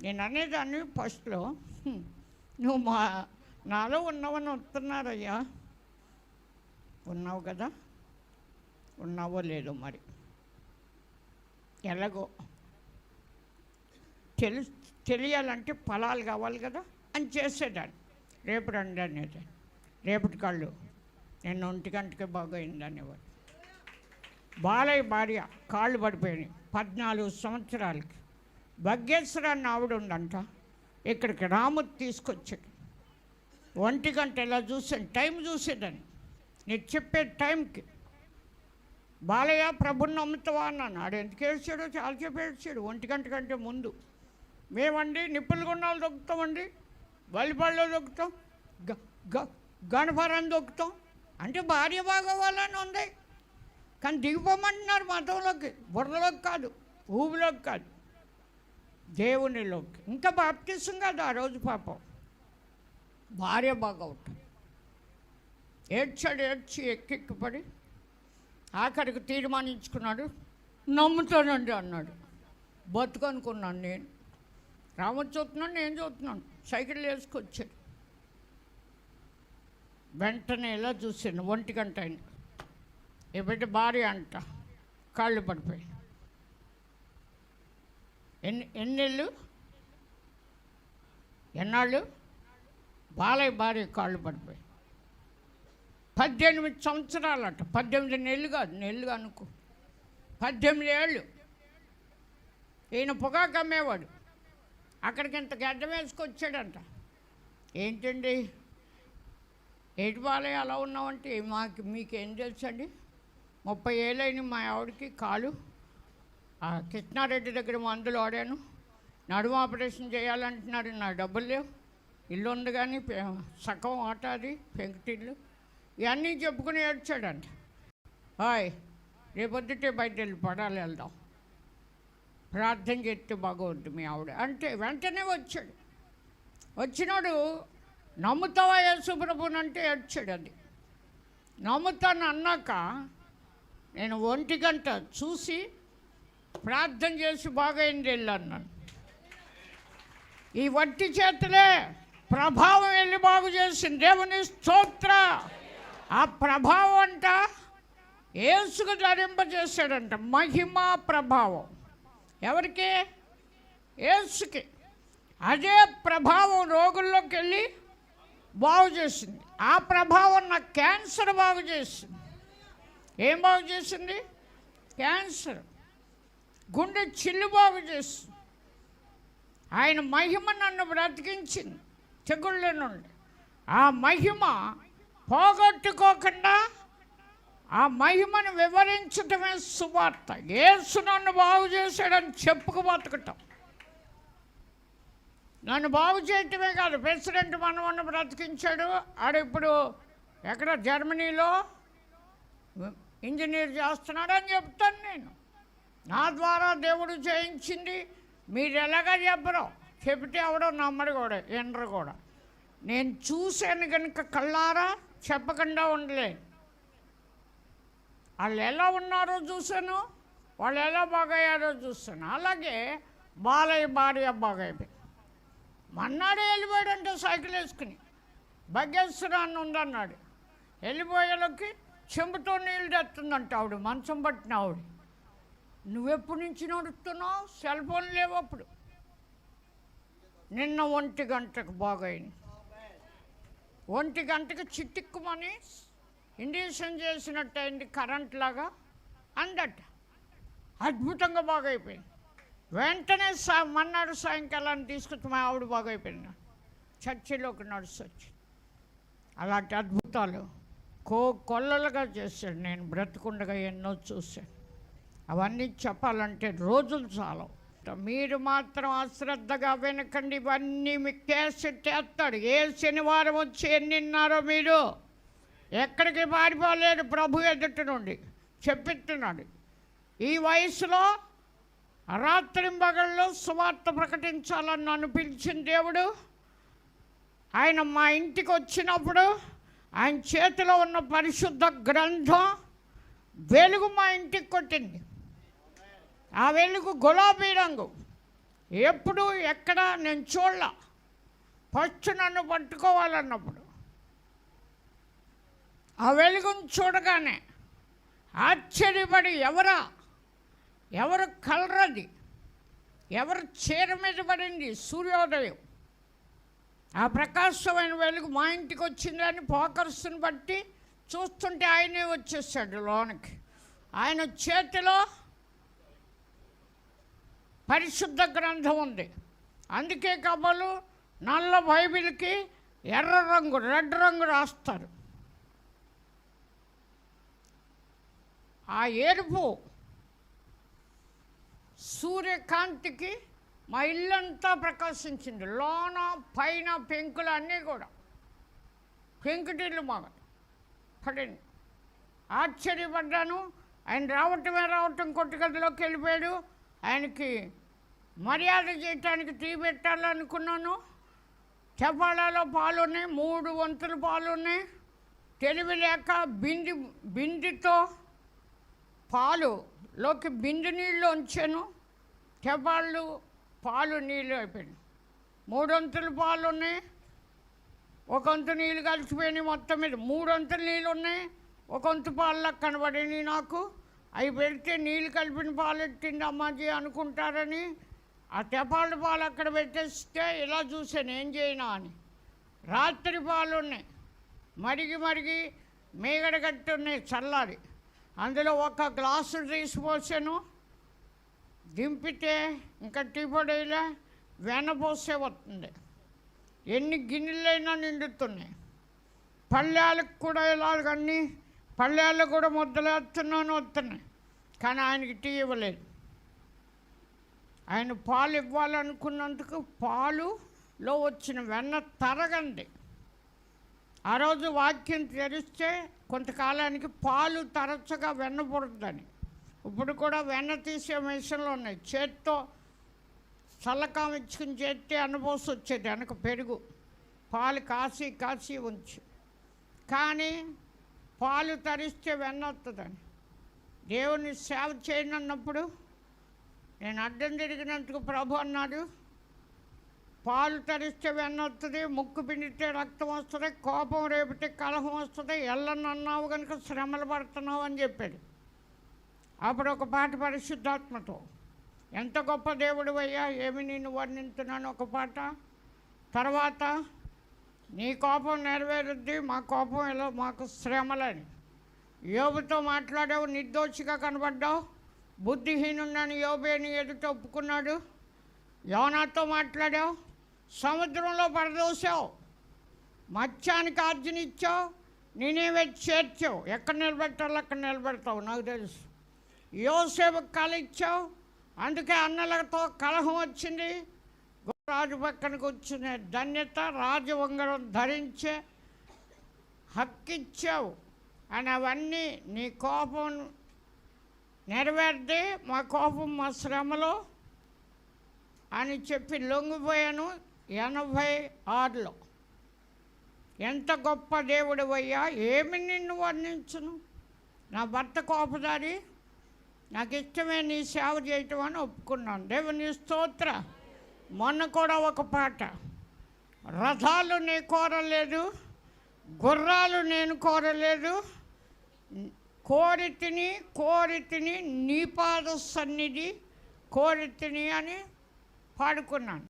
నేను అనేదాన్ని ఫస్ట్లో. నువ్వు మా నాలో ఉన్నావని వస్తున్నారయ్యా. ఉన్నావు కదా? ఉన్నావో లేదో మరి. ఎలాగో. తెలి తెలియాలంటే ఫలాలు కావాలి కదా అని చేసేదాన్ని. రేపు రండి అనేది రేపటి కాళ్ళు. నేను ఒంటి గంటకి బాగా అయింది అనేవాడు బాలయ్య భార్య కాళ్ళు పడిపోయినాయి. పద్నాలుగు సంవత్సరాలకి. భగ్గేశ్వరాన్ని ఆవిడ ఉందంట ఇక్కడికి రాము తీసుకొచ్చాడు. ఒంటి గంట ఇలా చూసాను టైం చూసేదని నేను చెప్పే టైంకి బాలయ్య ప్రభుని నమ్ముతావా అన్నాను. ఆడు ఎందుకు ఏడ్చాడో చాలా చెప్పి ఏడ్చాడు ఒంటి గంట కంటే ముందు. మేమండి నిప్పులు గుండాలు దొక్కుతామండి బలిపాళ్ళు దొక్కుతాం గణపరం దొక్కుతాం. అంటే భార్య బాగోవాలని ఉంది. కానీ దిగిపోమంటున్నారు మతంలోకి బుర్రలోకి కాదు ఊబిలోకి కాదు. దేవునిలోకి. ఇంకా బాప్తిసం కాదు ఆ రోజు పాపం. భార్య బాగవుతుంది ఏడ్చాడు ఏడ్చి ఎక్కెక్కి పడి ఆఖరికి తీర్మానించుకున్నాడు. నమ్ముతానండి అన్నాడు. బతుకు అనుకున్నాను నేను. రామని చూస్తున్నాను నేను చూస్తున్నాను. సైకిల్ వేసుకొచ్చాడు. వెంటనే ఇలా చూశాను? ఒంటి గంట అయింది. బిడ్డ భార్య అంట. కాళ్ళు పడిపోయి ఎన్ని ఎన్నెళ్ళు? ఎన్నాళ్ళు? బాలయ్య భార్య కాళ్ళు పడిపోయి పద్దెనిమిది సంవత్సరాలట. పద్దెనిమిది నెలలు కాదు నెలలు అనుకో. పద్దెనిమిది ఏళ్ళు. ఈయన పొగాకు అమ్మేవాడు. అక్కడికి ఇంత గడ్డ వేసుకొచ్చాడంట. ఏంటండి? ఏటి బాలయ్య అలా ఉన్నామంటే మాకు మీకేం తెలుసండి? ముప్పై ఏళ్ళైన మా ఆవిడకి కాలు. కృష్ణారెడ్డి దగ్గర మందులు వాడాను. నడుము ఆపరేషన్ చేయాలంటున్నారు. నా డబ్బులు లేవు. ఇల్లు ఉంది కానీ సగం సగం ఆటాది పెంకుటిల్లు. ఇవన్నీ చెప్పుకుని ఏడ్చాడంట. హాయ్ రేపొద్దుటే బయట వెళ్ళి పడాలి వెళ్దాం. ప్రార్థన చేస్తే బాగోద్దు మీ ఆవిడ. అంటే వెంటనే వచ్చాడు. వచ్చినాడు నమ్ముతావా యేసుప్రభుని అంటే ఏడ్చాడు అది. నమ్ముతాను అన్నాక నేను ఒంటి గంట చూసి ప్రార్థన చేసి బాగైంది వెళ్ళన్నాను ఈ వట్టి చేతులే ప్రభావం వెళ్ళి బాగు చేసింది. దేవుని స్తోత్ర. ఆ ప్రభావం అంట ఏసుకు ధరింపజేశాడంట. మహిమా ప్రభావం. ఎవరికి? ఏసుకి అదే ప్రభావం రోగుల్లోకి వెళ్ళి బాగు చేసింది. ఆ ప్రభావం నా క్యాన్సర్ బాగు చేసింది. ఏం బాగు చేసింది? క్యాన్సర్. గుండె చిల్లు బాగు ఆయన మహిమ నన్ను బ్రతికించింది తెగుళ్ళ నుండి. ఆ మహిమ పోగొట్టుకోకుండా ఆ మహిమను వివరించటమే సువార్త. ఏసు నన్ను బాగు చేశాడని చెప్పుకు బతకటం నన్ను బాగు చేయటమే కాదు ప్రెసిడెంట్ మనవన్ను బ్రతికించాడు. ఆడు ఇప్పుడు ఎక్కడ జర్మనీలో ఇంజనీర్ చేస్తున్నాడని చెప్తాను నేను. నా ద్వారా దేవుడు చేయించింది. మీరు ఎలాగా చెప్పరు చెబితే ఎవడో నమ్మడు కూడా ఎండరు కూడా. నేను చూశాను కనుక కళ్ళారా చెప్పకుండా ఉండలే. వాళ్ళు ఎలా ఉన్నారో చూశాను వాళ్ళు ఎలా బాగయ్యారో చూశాను. అలాగే బాలయ్య భార్య బాగైపోయి మన్నాడే వెళ్ళిపోయాడంటే సైకిల్ వేసుకుని. బగ్గేశ్వరాన్ని ఉందన్నాడు. వెళ్ళిపోయేలోకి చెంబుతో నీళ్ళు తెస్తుందంట ఆవిడ మంచం పట్టిన ఆవిడ. నువ్వెప్పటి నుంచి నడుస్తున్నావు? సెల్ ఫోన్ లేవు అప్పుడు. నిన్న ఒంటి గంటకు బాగైంది. ఒంటి గంటకు చిట్టుక్కుమని ఇండిషన్ చేసినట్టు అయింది కరెంట్ లాగా అందట. అద్భుతంగా బాగైపోయింది. వెంటనే సా మన్నాడు సాయంకాలాన్ని తీసుకొచ్చి మా ఆవిడ బాగైపోయింది. చర్చిలోకి నడుచొచ్చి అలాంటి అద్భుతాలు కో కొల్లలుగా చేశాడు. నేను బ్రతుకుండగా ఎన్నో చూశాను. అవన్నీ చెప్పాలంటే రోజులు చాలు. మీరు మాత్రం అశ్రద్ధగా వినకండి. ఇవన్నీ మీ కేసు చేస్తాడు. ఏ శనివారం వచ్చి ఎన్నిన్నారో మీరు? ఎక్కడికి పారిపోలేడు ప్రభు ఎదుటి నుండి. చెప్పిస్తున్నాడు. ఈ వయసులో రాత్రి రాత్రింబగళ్ళు సువార్త ప్రకటించాలని నన్ను పిలిచిన దేవుడు ఆయన మా ఇంటికి వచ్చినప్పుడు ఆయన చేతిలో ఉన్న పరిశుద్ధ గ్రంథం వెలుగు మా ఇంటికి కొట్టింది. ఆ వెలుగు గులాబీ రంగు. ఎప్పుడు ఎక్కడ నేను చూడలా. ఫస్ట్ నన్ను పట్టుకోవాలన్నప్పుడు. ఆ వెలుగును చూడగానే ఆశ్చర్యపడి ఎవరా? ఎవరు కలరది ఎవరు చీర మీద పడింది సూర్యోదయం? ఆ ప్రకాశమైన వెలుగు మా ఇంటికి వచ్చిందని ఫోకస్ని బట్టి చూస్తుంటే ఆయనే వచ్చేసాడు లోనికి. ఆయన చేతిలో పరిశుద్ధ గ్రంథం ఉంది. అందుకే కబలు నల్ల బైబిల్కి ఎర్ర రంగు రెడ్ రంగు రాస్తారు. ఆ ఎరుపు సూర్యకాంతికి మా ఇల్లంతా ప్రకాశించింది. లోన పైన పెంకులు అన్నీ కూడా. పెంకుటిల్లు మాకు పడింది. ఆశ్చర్యపడ్డాను. ఆయన రావటమే రావటం కొట్టుగదిలోకి వెళ్ళిపోయాడు. ఆయనకి మర్యాద చేయటానికి టీ పెట్టాలనుకున్నాను. చపాలాలో పాలు ఉన్నాయి మూడు వంతులు పాలు ఉన్నాయి తెలివి లేక బింది బిందితో పాలు లోకి బింది నీళ్ళు ఉంచాను. చపాళ్ళు పాలు నీళ్ళు అయిపోయినాయి. మూడొంతులు పాలు ఉన్నాయి ఒక వంతు నీళ్ళు కలిసిపోయినాయి మొత్తం మీద. మూడు వంతులు నీళ్ళు ఉన్నాయి. ఒక వంతు పాలు కనబడినాయి నాకు. అవి పెడితే నీళ్ళు కలిపిన పాలు ఎట్టింది అమ్మాజీ అనుకుంటారని ఆ తెపాళ్ళ పాలు అక్కడ పెట్టేస్తే ఇలా చూశాను ఏం చేయనా అని. రాత్రి పాలు ఉన్నాయి. మరిగి మరిగి మేగడ గట్టి ఉన్నాయి చల్లారి. అందులో ఒక గ్లాసు తీసి పోసాను. దింపితే ఇంకా టీ పొడిలే వెనపోసే వస్తుంది. ఎన్ని గిన్నెలైనా నిండుతున్నాయి. పళ్ళాలకు కూడా ఇలాగన్నీ పళ్ళాలు కూడా ముద్దలేస్తున్నాను వస్తున్నాయి. కానీ ఆయనకి టీ ఇవ్వలేదు. ఆయన పాలు ఇవ్వాలనుకున్నందుకు పాలులో వచ్చిన వెన్న తరగండి. ఆ రోజు వాక్యం తెరిస్తే కొంతకాలానికి పాలు తరచుగా వెన్న పుడుతుందని ఇప్పుడు కూడా వెన్న తీసే మిషన్లు ఉన్నాయి. చేత్తో చల్లకాం ఇచ్చుకుని చేస్తే అనుభూసి వచ్చేది వెనక పెరుగు. పాలు కాసి కాసి ఉంచి. కానీ పాలు తరిస్తే వెన్న వస్తుందని దేవుని సేవ చేయనన్నప్పుడు నేను అడ్డం జరిగినందుకు ప్రభు అన్నాడు. పాలు తరిస్తే వెన్న వస్తుంది ముక్కు పిండితే రక్తం వస్తుంది కోపం రేపితే కలహం వస్తుంది ఎల్లన్న అన్నావు కనుక శ్రమలు పడుతున్నావు అని చెప్పాడు. అప్పుడు ఒక పాట పరిశుద్ధాత్మతో ఎంత గొప్ప దేవుడు అయ్యా ఏమి నేను వర్ణించున్నాను ఒక పాట? తర్వాత నీ కోపం నెరవేరుద్ది మా కోపం ఎలా మాకు శ్రమలని. యోగుతో మాట్లాడావు నిర్దోషిగా కనబడ్డావు బుద్ధిహీనున్నాను యోబేని ఎదుట ఒప్పుకున్నాడు. యోనాతో మాట్లాడావు. సముద్రంలో పడదోసావు. మత్స్యానికి ఆర్జనిచ్చావు నేనేవే చేర్చావు. ఎక్కడ నిలబెట్టాలో అక్కడ నిలబెడతావు. నాకు తెలుసు. యోసేపు కళ ఇచ్చావు. అందుకే అన్నలతో కలహం వచ్చింది. రాజు పక్కన కూర్చునే ధన్యత రాజవంగరం ధరించే హక్కిచ్చావు అని అవన్నీ నీ కోపం నెరవేర్ది మా కోపం మా శ్రమలో అని చెప్పి లొంగిపోయాను ఎనభై ఆరులో. ఎంత గొప్ప దేవుడు అయ్యా ఏమి నిన్ను వర్ణించును? నా భర్త కోపదారి నాకు ఇష్టమే నీ సేవ చేయటం అని ఒప్పుకున్నాను. దేవుని స్తోత్ర మొన్న కూడా ఒక పాట రథాలు నీ కోరలేదు గుర్రాలు నేను కోరలేదు కోరితిని కోరితిని కోరి నీ పాద సన్నిధి కోరితిని అని పాడుకున్నాను.